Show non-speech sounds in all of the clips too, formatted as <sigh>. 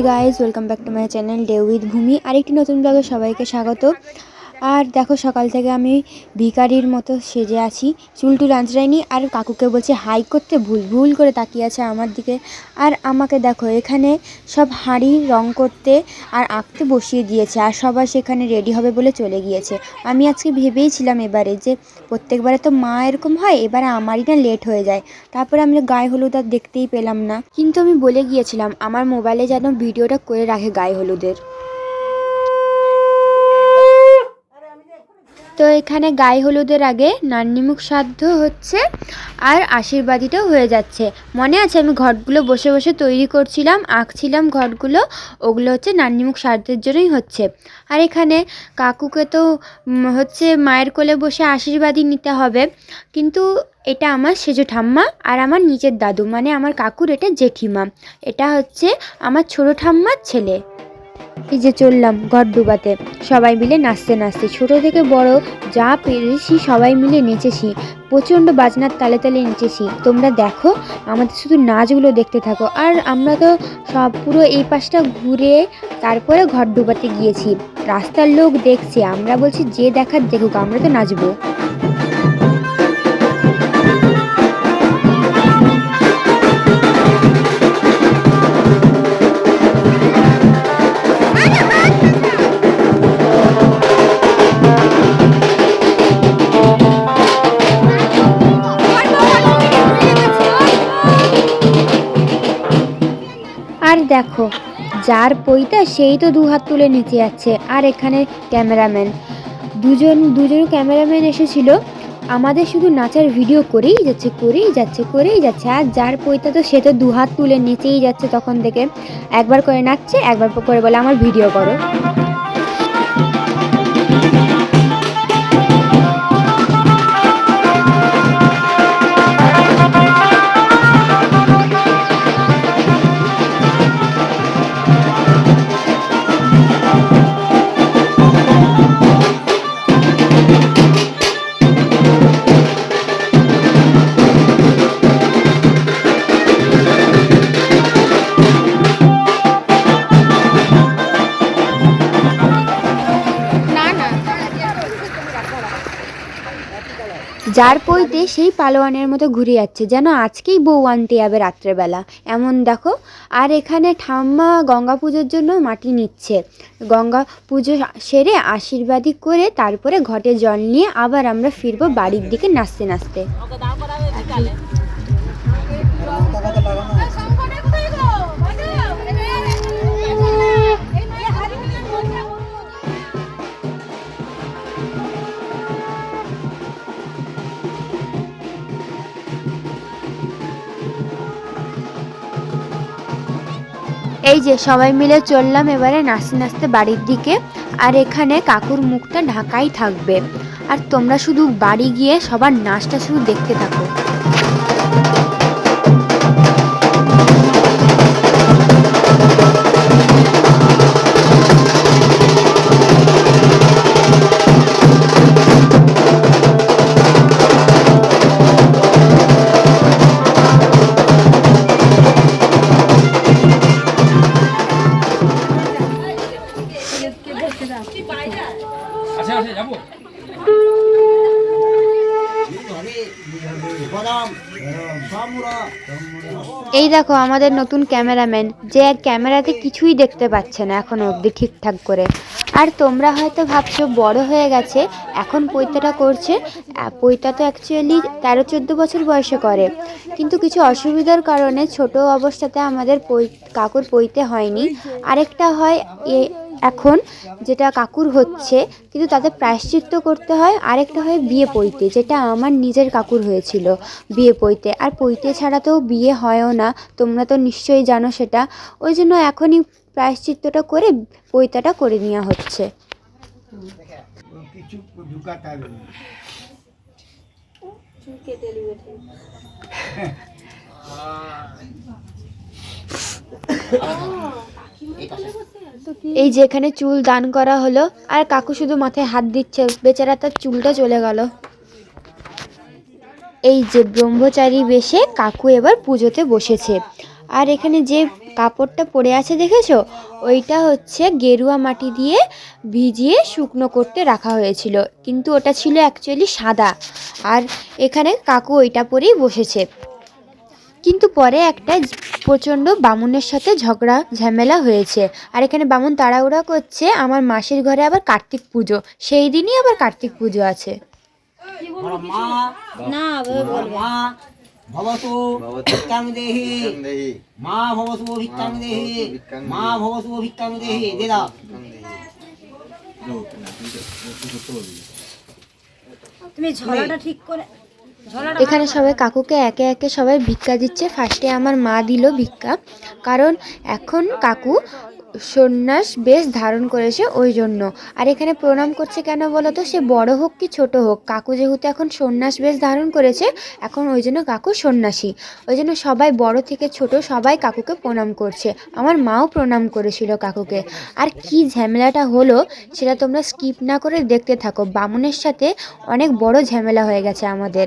Hi guys welcome back to my channel day with Bhumi আরেকটি নতুন ব্লগে সবাইকে স্বাগত। আর দেখো সকাল থেকে আমি ভিকারির মতো সেজে আছি। চুল টুল আঁচড়াইনি আর কাকুকে বলছে, হাই করতে ভুল ভুল করে তাকিয়ে আছে আমার দিকে। আর আমাকে দেখো, এখানে সব হাঁড়ি রং করতে আর আঁকতে বসিয়ে দিয়েছে আর সবাই সেখানে রেডি হবে বলে চলে গিয়েছে। আমি আজকে ভেবেইছিলাম এবারে যে প্রত্যেকবারে তো মা এরকম হয়, এবারে আমারই না লেট হয়ে যায়। তারপরে আমি গায়ে হলুদ আর দেখতেই পেলাম না। কিন্তু আমি বলে গিয়েছিলাম, আমার মোবাইলে যেন ভিডিওটা করে রাখে গায়ে হলুদের। তো এখানে গায়ে হলুদের আগে নান্নিমুখ সাধ্য হচ্ছে আর আশীর্বাদীটাও হয়ে যাচ্ছে। মনে আছে আমি ঘটগুলো বসে বসে তৈরি করছিলাম, আঁকছিলাম ঘটগুলো, ওগুলো হচ্ছে নান্নিমুখ সাধ্যের জন্যই হচ্ছে। আর এখানে কাকুকে তো হচ্ছে মায়ের কোলে বসে আশীর্বাদই নিতে হবে। কিন্তু এটা আমার সেজো ঠাম্মা আর আমার নিজের দাদু মানে আমার কাকুর এটা জেঠিমা। এটা হচ্ছে আমার ছোটো ঠাম্মার ছেলে। এই যে চললাম ঘর ডুবাতে, সবাই মিলে নাচতে নাচতে। ছোট থেকে বড় যা পেরেছি সবাই মিলে নেচেছি, প্রচণ্ড বাজনার তালে তালে নেচেছি। তোমরা দেখো, আমাদের শুধু নাচগুলো দেখতে থাকো। আর আমরা তো সব পুরো এই পাশটা ঘুরে তারপরে ঘর ডুবাতে গিয়েছি। রাস্তার লোক দেখছে, আমরা বলছি যে দেখার দেখুক, আমরা তো নাচবো। দেখো। যার পইতা সেই তো দু হাত তুলে নিচে যাচ্ছে। আর এখানে ক্যামেরাম্যান। দুজন দুজন ক্যামেরাম্যান এসেছিল। আমাদের শুধু নাচার ভিডিও করেই যাচ্ছে করেই যাচ্ছে করেই যাচ্ছে। আর যার পইতা তো সে তো দু হাত তুলে নিচেই যাচ্ছে তখন থেকে। একবার করে নাচছে, একবার করে বলে, আমার ভিডিও করো। যার পইতে সেই পালোয়ানের মতো ঘুরে যাচ্ছে, যেন আজকেই বউ আনতে যাবে রাত্রেবেলা। এমন দেখো, আর এখানে ঠাম্মা গঙ্গা পুজোর জন্য মাটি নিচ্ছে। গঙ্গা পুজো সেরে আশীর্বাদী করে তারপরে ঘটে জল নিয়ে আবার আমরা ফিরবো বাড়ির দিকে নাচতে নাচতে। এই যে সবাই মিলে চললাম এবারে নাচতে নাচতে বাড়ির দিকে, আর এখানে কাকুর মুখটা ঢাকাই থাকবে। আর তোমরা শুধু বাড়ি গিয়ে সবার নাচটা শুধু দেখতে থাকো। এই দেখো আমাদের নতুন ক্যামেরাম্যান, যে ক্যামেরাতে কিছুই দেখতে পাচ্ছে না এখন অবধি ঠিকঠাক করে। আর তোমরা হয়তো ভাবছ, বড় হয়ে গেছে, এখন পৈতাটা করছে। পৈতা তো অ্যাকচুয়ালি তেরো চোদ্দ বছর বয়সে করে। কিন্তু কিছু অসুবিধার কারণে ছোট অবস্থাতে আমাদের পৈ কাকুর পৈতে হয়নি। আরেকটা হয় এখন যেটা কাকুর হচ্ছে কিন্তু তাতে প্রায়শ্চিত্ত করতে হয় আরেকটা হয় বিয়ে পৈতে যেটা আমার নিজের কাকুর হয়েছিল বিয়ে পৈতে। আর পৈতে ছাড়া তো বিয়ে হয়ও না তোমরা তো নিশ্চয়ই জানো সেটা। ওই জন্য এখনই প্রায়শ্চিত্তটা করে পৈতাটা করে নেওয়া হচ্ছে। কিছু ঢুকাতে। <laughs> এই যে এখানে চুল দান করা হলো, আর কাকু শুধু মাথায় হাত দিচ্ছে, বেচারা তার চুলটা চলে গেল। এই যে ব্রহ্মচারী বেশে কাকু এবার পুজোতে বসেছে। আর এখানে যে কাপড়টা পরে আছে দেখেছ? ওইটা হচ্ছে গেরুয়া মাটি দিয়ে ভিজিয়ে শুকনো করতে রাখা হয়েছিল। কিন্তু ওটা ছিল অ্যাকচুয়ালি সাদা। আর এখানে কাকু ওইটা পরেই বসেছে। কিন্তু পরে একটা প্রচণ্ড বামুনের সাথে ঝগড়া ঝামেলা হয়েছে। আর এখানে বামুন তাড়াহুড়া করছে আমার মাসির ঘরে আবার কার্তিক পুজো। সেই দিনই আবার কার্তিক পুজো আছে। মা না মা ভবতু ভিক্ষাং দেহি মা ভবতু ভিক্ষাং দেহি মা ভবতু ভিক্ষাং দেহি দে দাও। তুমি ঝোলাটা ঠিক করে এখানে সবাই কাকুকে একে একে সবাই ভিক্ষা দিচ্ছে। ফার্স্টে আমার মা দিল ভিক্ষা। কারণ এখন কাকু সন্ন্যাস বেশ ধারণ করেছে ওই জন্য। আর এখানে প্রণাম করছে কেন বলো তো সে বড় হোক কি ছোট হোক। কাকু যেহেতু এখন সন্ন্যাস বেশ ধারণ করেছে, এখন ওই জন্য কাকু সন্ন্যাসী। ওই জন্য সবাই বড় থেকে ছোট সবাই কাকুকে প্রণাম করছে। আমার মাও প্রণাম করেছিল কাকুকে। আর কি ঝামেলাটা হলো, সেটা তোমরা স্কিপ না করে দেখতে থাকো। বামুনের সাথে অনেক বড় ঝামেলা হয়ে গেছে আমাদের।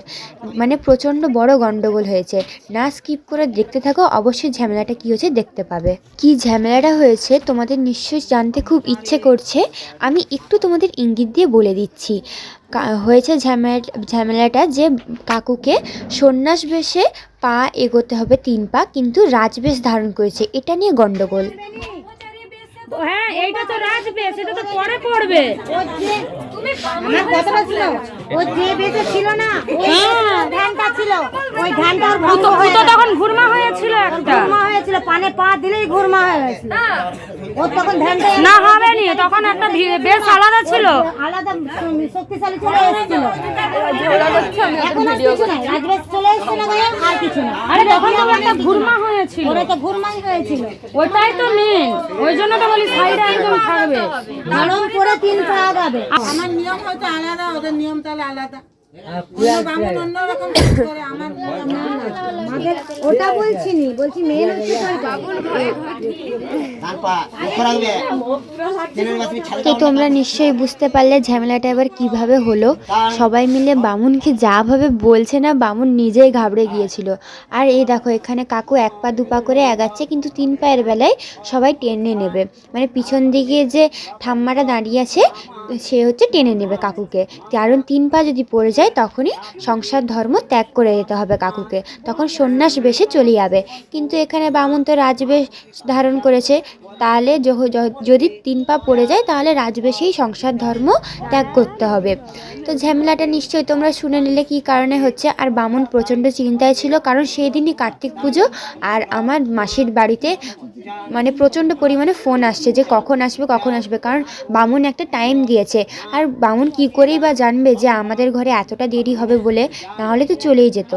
মানে প্রচণ্ড বড় গন্ডগোল হয়েছে। না স্কিপ করে দেখতে থাকো, অবশ্যই ঝামেলাটা কি হয়েছে দেখতে পাবে। কি ঝামেলাটা হয়েছে? তোমাদের নিশ্চয়ই জানতে খুব ইচ্ছে করছে। আমি একটু তোমাদের ইঙ্গিত দিয়ে বলে দিচ্ছি। হয়েছে ঝামেলা ঝামেলাটা যে কাকুকে সন্ন্যাস বেশে পা এগোতে হবে তিন পা কিন্তু রাজবেশ ধারণ করেছে। এটা নিয়ে গন্ডগোল। হ্যাঁ এইটা তো রাজবেশ এটা তো পরে পড়বে। আমার কথাটা ছিল। ও যে বেঁচে ছিল না হ্যাঁ। ছিল। ওই তখন ঘুরমা হয়েছিল একটা। ঘুরমা হয়েছিল পানে পা দিলেই ঘুরমা হয়ে গেছিল। ওর তখন না হবে নি তখন একটা বেশ আলাদা ছিল। আলাদা শক্তিশালী চলে এসেছিল। এখন আর কিছু রাজবেশ চলে এসেছে না গায়ে আর কিছু না। আরে তখন তো একটা ঘুরমা হয়েছিল। ওরা তো ঘুরমাই হয়েছিল। ওটাই তো মেন ওই জন্য তো বলি সাইডে একদম থাকবে। নরম করে তিন পা আগাবে আমার নিয়ম হয়তো আলাদা ওদের নিয়ম তাহলে আলাদা। অন্য বামুন অন্যরকম করে আমার নিয়ম আমাদের ওটা বলছি নি বলছি মেন হচ্ছে তো তোমরা নিশ্চয়ই বুঝতে পারলে ঝামেলাটা এবার কীভাবে হলো। সবাই মিলে বামুনকে যাভাবে বলছে না বামুন নিজেই ঘাবড়ে গিয়েছিল। আর এই দেখো এখানে কাকু এক পা দু পা করে এগাচ্ছে কিন্তু তিন পায়ের বেলায় সবাই টেনে নেবে। মানে পিছন দিকে যে ঠাম্মাটা দাঁড়িয়ে আছে সে হচ্ছে টেনে নেবে কাকুকে। কারণ তিন পা যদি পড়ে যায়, তখনই সংসার ধর্ম ত্যাগ করে দিতে হবে কাকুকে। তখন সন্ন্যাস বেশে চলে যাবে। কিন্তু এখানে বামুন তো রাজবেশ ধারণ করেছে, তাহলে যদি তিন পা পড়ে যায়, তাহলে রাজবেশেই সংসার ধর্ম ত্যাগ করতে হবে। তো ঝামেলাটা নিশ্চয়ই তোমরা শুনে নিলে কী কারণে হচ্ছে। আর বামুন প্রচণ্ড চিন্তায় ছিল, কারণ সেই দিনই কার্তিক পুজো, আর আমার মাসির বাড়িতে মানে প্রচণ্ড পরিমাণে ফোন আসছে যে কখন আসবে কখন আসবে। কারণ বামুন একটা টাইম দিয়েছে। আর বামুন কি করেই বা জানবে যে আমাদের ঘরে এতটা দেরি হবে বলে? নাহলে তো চলেই যেত।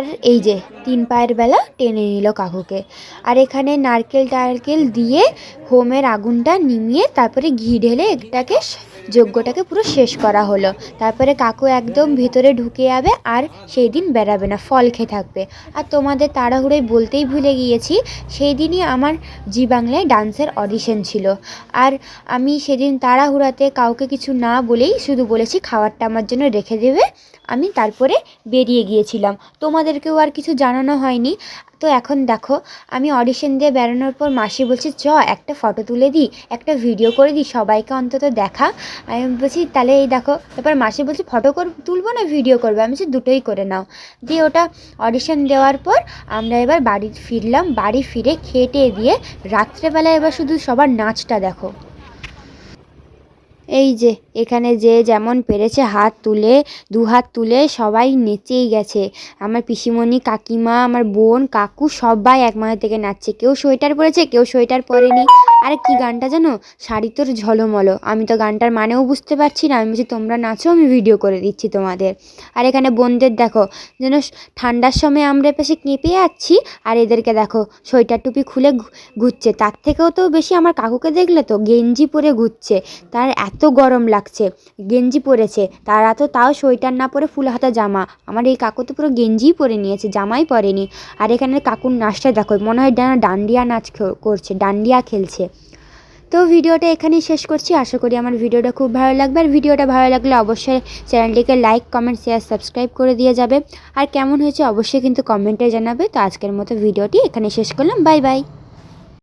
আর এই যে তিন পায়ের বেলা টেনে নিল কাকুকে। আর এখানে নারকেল টারকেল দিয়ে হোমের আগুনটা নিমিয়ে তারপরে ঘি ঢেলে এটাকে যজ্ঞটাকে পুরো শেষ করা হলো। তারপরে কাকু একদম ভিতরে ঢুকে যাবে আর সেই দিন বেরাবে না, ফল খেয়ে থাকবে। আর তোমাদের তাড়াহুড়োয় বলতেই ভুলে গিয়েছি সেই দিনই আমার জি বাংলায় ডান্সের অডিশন ছিল। আর আমি সেদিন তাড়াহুড়াতে কাউকে কিছু না বলেই শুধু বলেছি, খাবারটা আমার জন্য রেখে দেবে। আমি তারপরে বেরিয়ে গিয়েছিলাম। তোমাদেরকেও আর কিছু জানানো হয়নি। তো এখন দেখো, আমি অডিশন দিয়ে বেরোনোর পর মাসি বলছে, চ, একটা ফটো তুলে দিই, একটা ভিডিও করে দিই, সবাইকে অন্তত দেখা। আমি বলছি, তাহলে এই দেখো। তারপর মাসি বলছে ফটো কর, তুলবো না ভিডিও করবে? আমি বলছি, দুটোই করে নাও। দিয়ে ওটা অডিশন দেওয়ার পর আমরা এবার বাড়ি ফিরলাম। বাড়ি ফিরে খেটে দিয়ে রাত্রেবেলা এবার শুধু সবার নাচটা দেখো। এই যে, এখানে যে যেমন পেরেছে হাত তুলে, দু হাত তুলে সবাই নেচেই গেছে। আমার পিসিমণি, কাকিমা, আমার বোন, কাকু সবাই এক মাথা থেকে নাচছে। কেউ সোয়েটার পরেছে, কেউ সোয়েটার পরেনি। আরে কি গানটা জানো? শাড়ি তোর ঝলমলো। আমি তো গানটার মানেও বুঝতে পারছি না। আমি বলছি, তোমরা নাচো, আমি ভিডিও করে দিচ্ছি তোমাদের। আর এখানে বোনদের দেখো, যেন ঠান্ডার সময় আমরা পেশে কেঁপে যাচ্ছি আর এদেরকে দেখো, সোয়েটার টুপি খুলে ঘুরছে। তার থেকেও তো বেশি আমার কাকুকে দেখলে তো গেঞ্জি পরে ঘুরছে। তার এত গরম লাগছে, গেঞ্জি পরেছে। তারা তো তাও সোয়েটার না পরে ফুল হাতা জামা। আমার এই কাকু তো পুরো গেঞ্জিই পরে নিয়েছে, জামাই পরেনি। আর এখানে কাকুর নাচটা দেখো, মনে হয় ডানা ডান্ডিয়া নাচ করছে, ডান্ডিয়া খেলছে। তো ভিডিওটা এখানেই শেষ করছি। আশা করি আমার ভিডিওটা খুব ভালো লাগবে। আর ভিডিওটা ভালো লাগলে অবশ্যই চ্যানেলটিকে লাইক, কমেন্ট, শেয়ার, সাবস্ক্রাইব করে দিয়ে যাবে। আর কেমন হয়েছে অবশ্যই কিন্তু কমেন্টে জানাবে। তো আজকের মতো ভিডিওটি এখানে শেষ করলাম। Bye bye.